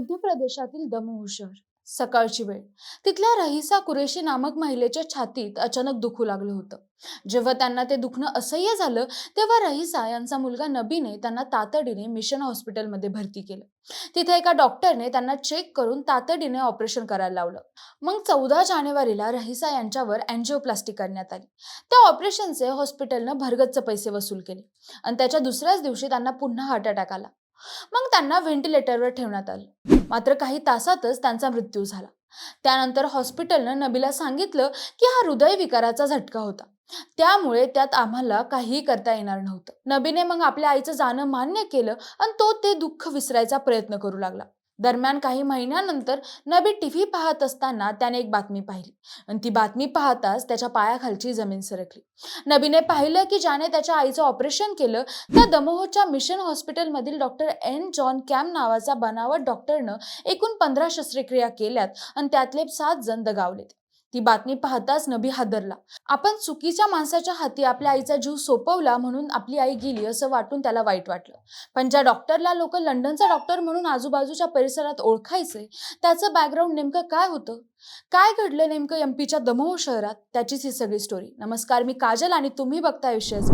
मध्य प्रदेशातील दमोह शहर सकाळची वेळ. तिथल्या रहिसा कुरेशी नामक महिलेच्या छातीत अचानक दुखू लागलं होतं. जेव्हा त्यांना ते दुखणं असह्य झालं तेव्हा रहिसा यांचा मुलगा नबीने त्यांना तातडीने मिशन हॉस्पिटलमध्ये भरती केलं. तिथे एका डॉक्टरने त्यांना चेक करून तातडीने ऑपरेशन करायला लावलं. मग चौदा जानेवारीला रहिसा यांच्यावर अँजिओप्लास्टी करण्यात आली. त्या ऑपरेशनचे हॉस्पिटलनं भरगच्च पैसे वसूल केले. आणि त्याच्या दुसऱ्याच दिवशी त्यांना पुन्हा हार्ट अटॅक आला. मग त्यांना व्हेंटिलेटरवर ठेवण्यात आलं. मात्र काही तासातच त्यांचा मृत्यू झाला. त्यानंतर हॉस्पिटलनं नबीला सांगितलं की हा हृदयविकाराचा झटका होता. त्यामुळे त्यात आम्हाला काहीही करता येणार नव्हतं. नबीने मग आपल्या आईचं जाणं मान्य केलं आणि तो ते दुःख विसरायचा प्रयत्न करू लागला. दरम्यान काही महिन्यानंतर नबी टी व्ही पाहत असताना त्याने एक बातमी पाहिली. आणि ती बातमी पाहताच त्याच्या पायाखालची जमीन सरकली. नबीने पाहिलं की ज्याने त्याच्या आईचं ऑपरेशन केलं त्या दमोहच्या मिशन हॉस्पिटलमधील डॉक्टर एन जॉन कॅम नावाचा बनावट डॉक्टरनं एकूण पंधरा शस्त्रक्रिया केल्यात आणि त्यातले सात जण दगावलेत. ती बातमी पाहताच नबी हादरला. आपण चुकीच्या माणसाच्या हाती आपल्या आईचा जीव सोपवला म्हणून आपली आई गेली असं वाटून त्याला वाईट वाटलं. पण ज्या डॉक्टरला लोक लंडनचा डॉक्टर म्हणून आजूबाजूच्या परिसरात ओळखायचे त्याचं बॅकग्राऊंड नेमकं काय होतं? काय घडलं नेमकं एमपीच्या दमोह शहरात? त्याचीच ही सगळी स्टोरी नमस्कार मी काजल आणि तुम्ही बघता विषयच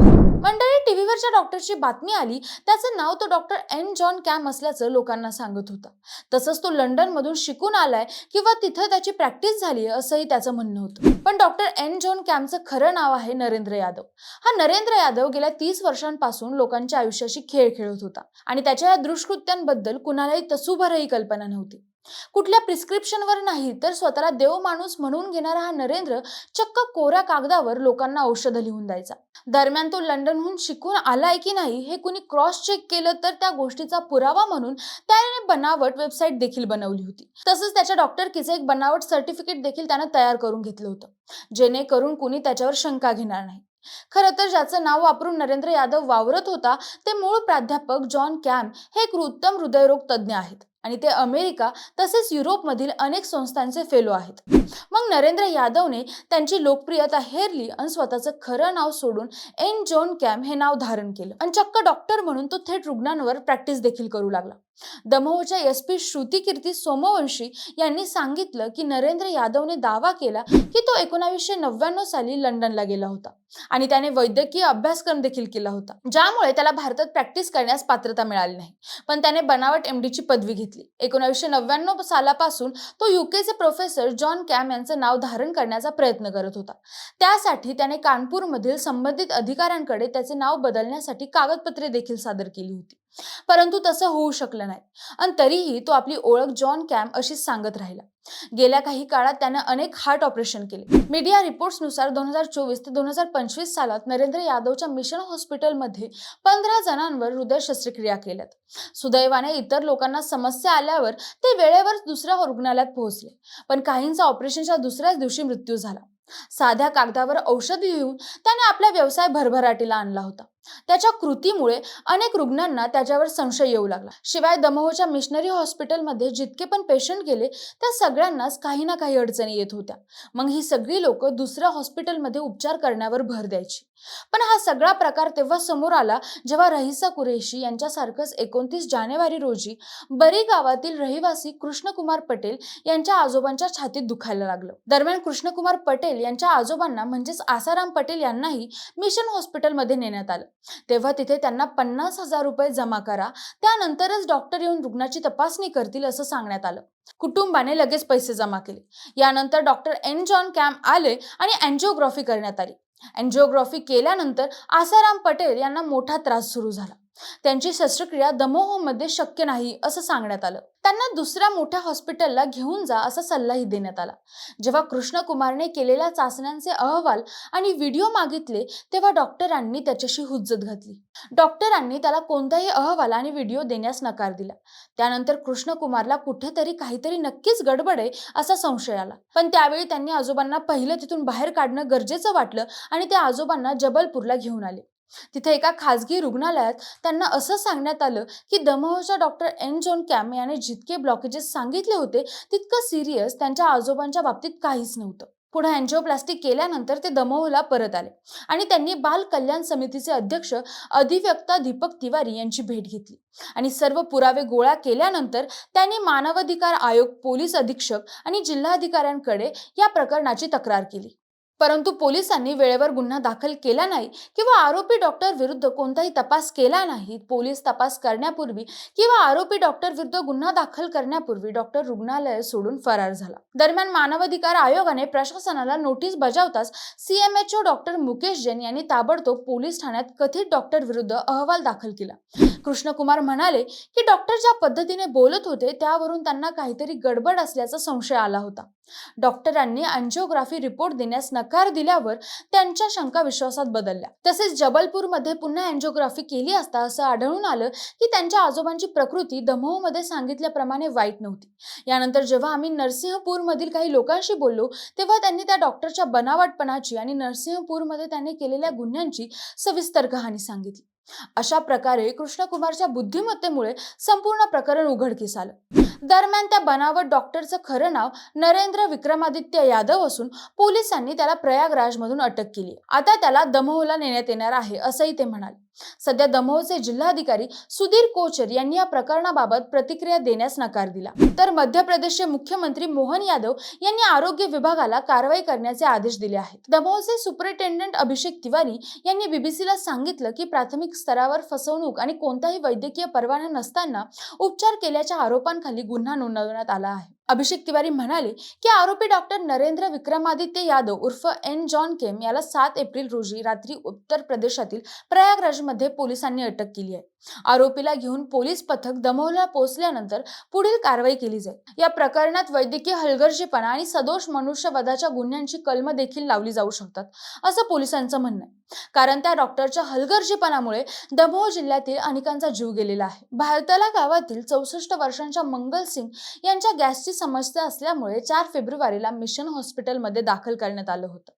मंडळी टीव्हीवरच्या डॉक्टरची बातमी आली त्याचं नाव तो डॉक्टर एन जॉन कॅम असल्याचं लोकांना सांगत होता. तसंच तो लंडनमधून शिकून आलाय किंवा तिथं त्याची प्रॅक्टिस झाली आहे असंही त्याचं म्हणणं होतं. पण डॉक्टर एन जॉन कॅमचं खरं नाव आहे नरेंद्र यादव. हा नरेंद्र यादव गेल्या तीस वर्षांपासून लोकांच्या आयुष्याशी खेळ खेळत होता आणि त्याच्या या दुष्कृत्यांबद्दल कुणालाही तसूभरही कल्पना नव्हती. कुठल्या प्रिस्क्रिप्शनवर नाही तर स्वतःला देव माणूस म्हणून घेणारा हा नरेंद्र चक्क कोऱ्या कागदावर लोकांना औषधं लिहून द्यायचा. दरम्यान तो लंडनहून शिकून आलाय की नाही हे कुणी क्रॉस चेक केलं तर त्या गोष्टीचा पुरावा म्हणून त्याने बनावट वेबसाईट देखील बनवली होती. तसंच त्याच्या डॉक्टरकीचं एक बनावट सर्टिफिकेट देखील त्यानं तयार करून घेतलं होतं जेणेकरून कुणी त्याच्यावर शंका घेणार नाही. खरं तर ज्याचं नाव वापरून नरेंद्र यादव वावरत होता ते मूळ प्राध्यापक जॉन कॅम हे एक उत्तम हृदयरोग तज्ज्ञ आहेत. आणि ते अमेरिका तसेच युरोपमधील अनेक संस्थांचे फेलो आहेत. मग नरेंद्र यादवने त्यांची लोकप्रियता हेरली आणि स्वतःचं खरं नाव सोडून एन जॉन कॅम हे नाव धारण केलं. आणि चक्क डॉक्टर म्हणून तो थेट रुग्णांवर प्रॅक्टिस देखील करू लागला. दमोहच्या एस पी श्रुती कीर्ती सोमवंशी यांनी सांगितलं की नरेंद्र यादवने दावा केला की तो एकोणावीसशे नव्याण्णव साली लंडनला गेला होता आणि त्याने वैद्यकीय अभ्यासक्रम देखील केला होता ज्यामुळे त्याला भारतात प्रॅक्टिस करण्यास पात्रता मिळाली नाही. पण त्याने बनावट एम ची पदवी घेतली. एकोणावीसशे नव्याण्णव सालापासून तो युकेचे प्रोफेसर जॉन कॅम यांचं नाव धारण करण्याचा प्रयत्न करत होता. त्यासाठी त्याने कानपूरमधील संबंधित अधिकाऱ्यांकडे त्याचे नाव बदलण्यासाठी कागदपत्रे देखील सादर केली होती. परंतु तसं होऊ शकलं नाही. आणि तरीही तो आपली ओळख जॉन कॅम्प अशीच सांगत राहिला. गेल्या काही काळात त्यानं अनेक हार्ट ऑपरेशन केले. मीडिया रिपोर्ट्सनुसार दोन हजार चोवीस ते दोन हजार पंचवीस सालात नरेंद्र यादवच्या मिशन हॉस्पिटलमध्ये पंधरा जणांवर हृदय शस्त्रक्रिया केल्यात. सुदैवाने इतर लोकांना समस्या आल्यावर ते वेळेवर दुसऱ्या रुग्णालयात पोहोचले. पण काहींचा ऑपरेशनच्या दुसऱ्याच दिवशी मृत्यू झाला. साध्या कागदावर औषध लिहून त्याने आपला व्यवसाय भरभराटीला आणला होता. त्याच्या कृतीमुळे अनेक रुग्णांना त्याच्यावर संशय येऊ लागला. शिवाय दमोहच्या मिशनरी हॉस्पिटलमध्ये जितके पण पेशंट गेले त्या सगळ्यांनाच काही ना काही अडचणी येत होत्या. मग ही सगळी लोक दुसऱ्या हॉस्पिटलमध्ये उपचार करण्यावर भर द्यायची. पण हा सगळा प्रकार तेव्हा समोर आला जेव्हा रहिसा कुरेशी यांच्यासारखंच एकोणतीस जानेवारी रोजी बरी गावातील रहिवासी कृष्णकुमार पटेल यांच्या आजोबांच्या छातीत दुखायला लागलं. दरम्यान कृष्णकुमार पटेल यांच्या आजोबांना म्हणजेच आसाराम पटेल यांनाही मिशन हॉस्पिटलमध्ये नेण्यात आलं. तेव्हा तिथे त्यांना पन्नास हजार रुपये जमा करा. त्यानंतरच डॉक्टर येऊन रुग्णाची तपासणी करतील असं सांगण्यात आलं. कुटुंबाने लगेच पैसे जमा केले. यानंतर डॉक्टर एन जॉन कॅम्प आले आणि अँजिओग्राफी करण्यात आली. अँजिओग्राफी केल्यानंतर आसाराम पटेल यांना मोठा त्रास सुरू झाला. त्यांची शस्त्रक्रिया दमोहमध्ये शक्य नाही असं सांगण्यात आलं. त्यांना दुसऱ्या मोठ्या हॉस्पिटलला घेऊन जा असा सल्लाही देण्यात आला. जेव्हा कृष्णकुमारने केलेल्या चाचण्यांचे अहवाल आणि व्हिडिओ मागितले तेव्हा डॉक्टरांनी त्याच्याशी हुज्जत घातली. डॉक्टरांनी त्याला कोणताही अहवाल आणि व्हिडिओ देण्यास नकार दिला. त्यानंतर कृष्णकुमारला कुठेतरी काहीतरी नक्कीच गडबड आहे असा संशय आला. पण त्यावेळी त्यांनी आजोबांना पहिलं तिथून बाहेर काढणं गरजेचं वाटलं आणि ते आजोबांना जबलपूरला घेऊन आले. तिथे एका खाजगी रुग्णालयात त्यांना असं सांगण्यात आलं की दमोहच्या डॉक्टर एन जॉन कॅम याने जितके ब्लॉकेजेस सांगितले होते तितकं सिरियस त्यांच्या आजोबांच्या बाबतीत काहीच नव्हतं. पुढे अँजिओप्लास्टिक केल्यानंतर ते दमोहला परत आले आणि त्यांनी बाल कल्याण समितीचे अध्यक्ष अधिवक्ता दीपक तिवारी यांची भेट घेतली. आणि सर्व पुरावे गोळा केल्यानंतर त्यांनी मानवाधिकार आयोग पोलीस अधीक्षक आणि जिल्हाधिकाऱ्यांकडे या प्रकरणाची तक्रार केली. परंतु पोलिसांनी वेळेवर गुन्हा दाखल केला नाही किंवा आरोपी डॉक्टर विरुद्ध कोणताही तपास केला नाही. पोलीस तपास करण्यापूर्वी किंवा आरोपी डॉक्टर विरुद्ध गुन्हा दाखल करण्यापूर्वी डॉक्टर रुग्णालय सोडून फरार झाला. दरम्यान मानवाधिकार आयोगाने प्रशासनाला नोटीस बजावताच सीएमएचओ डॉक्टर मुकेश जैन यांनी ताबडतोब पोलीस ठाण्यात कथित डॉक्टर विरुद्ध अहवाल दाखल केला. कृष्णकुमार म्हणाले की डॉक्टर ज्या पद्धतीने बोलत होते त्यावरून त्यांना काहीतरी गडबड असल्याचा संशय आला होता. डॉक्टरांनी अँजिओग्राफी रिपोर्ट देण्यास नकार दिल्यावर त्यांच्या शंका विश्वासात बदलल्या. तसेच जबलपूरमध्ये पुन्हा अँजिओग्राफी केली असता असं आढळून आलं की त्यांच्या आजोबांची प्रकृती दमोहमध्ये सांगितल्याप्रमाणे वाईट नव्हती. यानंतर जेव्हा आम्ही नरसिंहपूरमधील काही लोकांशी बोललो तेव्हा त्यांनी त्या डॉक्टरच्या बनावटपणाची आणि नरसिंहपूरमध्ये त्यांनी केलेल्या गुन्ह्यांची सविस्तर कहाणी सांगितली. अशा प्रकारे कृष्णकुमारच्या बुद्धिमत्तेमुळे संपूर्ण प्रकरण उघडकीस आलं. दरम्यान त्या बनावट डॉक्टरचं खरं नाव नरेंद्र विक्रमादित्य यादव असून पोलिसांनी त्याला प्रयागराजमधून अटक केली. आता त्याला दमोहला नेण्यात येणार आहे असंही ते म्हणाले. सध्या दमोहचे जिल्हाधिकारी सुधीर कोचर यांनी या प्रकरणाबाबत प्रतिक्रिया देण्यास नकार दिला. तर मध्य प्रदेशचे मुख्यमंत्री मोहन यादव यांनी आरोग्य विभागाला कारवाई करण्याचे आदेश दिले आहेत. दमोहचे सुपरिटेंडंट अभिषेक तिवारी यांनी बीबीसीला सांगितलं की प्राथमिक स्तरावर फसवणूक आणि कोणताही वैद्यकीय परवाना नसताना उपचार केल्याच्या आरोपांखाली गुन्हा नोंदवण्यात आला आहे. अभिषेक तिवारी म्हणाले की आरोपी डॉक्टर नरेंद्र विक्रमादित्य यादव उर्फ एन. जॉन केम याला सात एप्रिल रोजी रात्री उत्तर प्रदेशातील प्रयागराजमध्ये पोलिसांनी अटक केली आहे. आरोपीला घेऊन पोलीस पथक दमोहला पोहोचल्यानंतर पुढील कारवाई केली जाईल. या प्रकरणात वैद्यकीय हलगर्जीपणा आणि सदोष मनुष्यवधाच्या गुन्ह्यांची कलम देखील लावली जाऊ शकतात असं पोलिसांचं म्हणणं आहे. कारण त्या डॉक्टरच्या हलगर्जीपणामुळे दमोह जिल्ह्यातील अनेकांचा जीव गेलेला आहे. भारताला गावातील चौसष्ट वर्षांच्या मंगल सिंग यांच्या गॅसची समस्या असल्यामुळे चार फेब्रुवारीला मिशन हॉस्पिटलमध्ये दाखल करण्यात आलं होतं.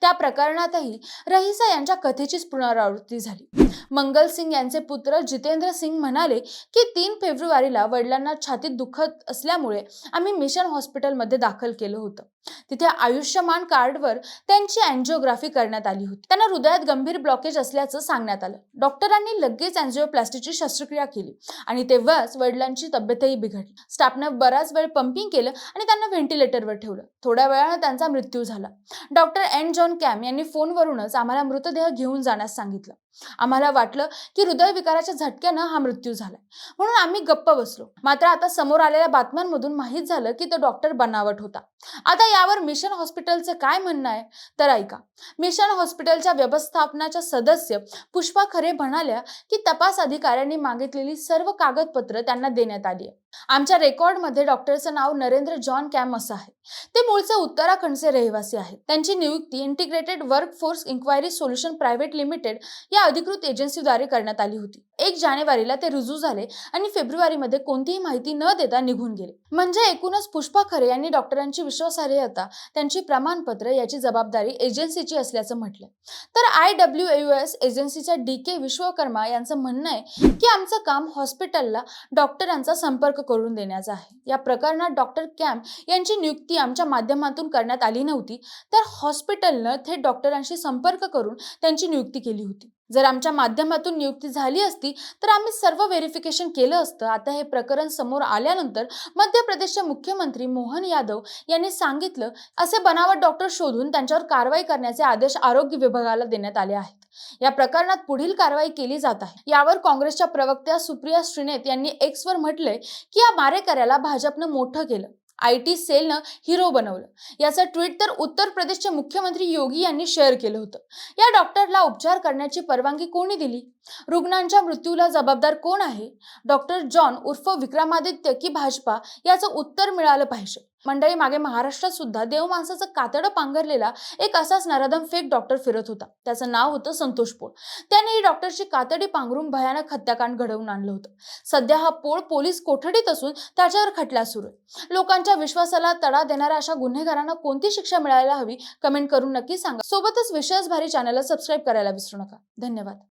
त्या प्रकरणातही रहिसा यांच्या कथेचीच पुनरावृत्ती झाली. मंगल सिंग यांचे पुत्र जितेंद्र सिंग म्हणाले की तीन फेब्रुवारीला वडिलांना छातीत दुखत असल्यामुळे आम्ही मिशन हॉस्पिटलमध्ये दाखल केलं होतं. तिथे आयुष्यमान कार्डवर त्यांची अँजिओग्राफी करण्यात आली होती. त्यांना हृदयात गंभीर ब्लॉकेज असल्याचं सांगण्यात आलं. डॉक्टरांनी लगेच अँजिओप्लास्टीची शस्त्रक्रिया केली आणि तेव्हाच वडिलांची तब्येतही बिघडली. स्टाफने बराच वेळ पंपिंग केलं आणि त्यांना व्हेंटिलेटरवर ठेवलं. थोड्या वेळानं त्यांचा मृत्यू झाला. डॉक्टर एन जॉन कॅम यांनी फोनवरूनच आम्हाला मृतदेह घेऊन जाण्यास सांगितलं. आम्हाला वाटलं की हृदयविकाराच्या झटक्यानं हा मृत्यू झालाय. म्हणून आम्ही गप्प बसलो. मात्र आता समोर आलेल्या बातम्यांमधून माहीत झालं की तो डॉक्टर बनावट होता. आता यावर मिशन हॉस्पिटलचं काय म्हणणं आहे? तर ऐका. मिशन हॉस्पिटलच्या व्यवस्थापनाच्या सदस्य पुष्पा खरे म्हणाल्या की तपास अधिकाऱ्यांनी मागितलेली सर्व कागदपत्र त्यांना देण्यात आली आहे आमच्या रेकॉर्डमध्ये डॉक्टरचं नाव नरेंद्र जॉन कॅम असं आहे. ते मूळचे उत्तराखंडचे रहिवासी आहेत. त्यांची नियुक्ती integrated work force inquiry solution private limited या अधिकृत एजन्सीद्वारे करण्यात आली होती. एक जानेवारीला ते रुजू झाले आणि फेब्रुवारीमध्ये कोणतीही माहिती न देता निघून गेले. म्हणजे एकूणच पुष्पा खरे यांनी डॉक्टरांची विश्वासार्हता त्यांची प्रमाणपत्र याची जबाबदारी एजन्सीची असल्याचं म्हटलं तर आय डब्ल्यू यू एस एजन्सीच्या डी के विश्वकर्मा यांचं म्हणणं आहे की आमचं काम हॉस्पिटलला डॉक्टरांचा संपर्क करून देण्याचा आहे. या प्रकरणात डॉक्टर कॅम्प यांची नियुक्ती आमच्या माध्यमातून करण्यात आली नव्हती. तर हॉस्पिटलनं थेट डॉक्टरांशी संपर्क करून त्यांची नियुक्ती केली होती. जर आमच्या माध्यमातून नियुक्ती झाली असती तर आम्ही सर्व व्हेरिफिकेशन केलं असतं. आता हे प्रकरण समोर आल्यानंतर मध्य प्रदेशचे मुख्यमंत्री मोहन यादव यांनी सांगितलं असे बनावट डॉक्टर शोधून त्यांच्यावर कारवाई करण्याचे आदेश आरोग्य विभागाला देण्यात आले आहेत. या प्रकरणात पुढील कारवाई केली जात आहे. यावर काँग्रेसच्या प्रवक्त्या सुप्रिया श्रीनेत यांनी एक्सवर म्हटलंय की या मारेकऱ्याला भाजपनं मोठं केलं. आय टी सेलनं हिरो बनवलं. याचं ट्विट तर उत्तर प्रदेशचे मुख्यमंत्री योगी यांनी शेअर केलं होतं. या डॉक्टरला उपचार करण्याची परवानगी कोणी दिली? रुग्णांच्या मृत्यूला जबाबदार कोण आहे? डॉक्टर जॉन उर्फ विक्रमादित्य की भाजपा? याचं उत्तर मिळालं पाहिजे. मंडळी मागे महाराष्ट्रात सुद्धा देव माणसाचं कातडं पांघरलेला एक असाच नरदम फेक डॉक्टर फिरत होता. त्याचं नाव होतं संतोष पोळ. त्याने ही डॉक्टरची कातडी पांघरून भयानक हत्याकांड घडवून आणलं होतं. सध्या हा पोळ पोलीस कोठडीत असून त्याच्यावर खटला सुरू आहे. लोकांच्या विश्वासाला तडा देणाऱ्या अशा गुन्हेगारांना कोणती शिक्षा मिळायला हवी? कमेंट करून नक्की सांगा. सोबतच विषयच भारी चॅनलला सबस्क्राईब करायला विसरू नका. धन्यवाद.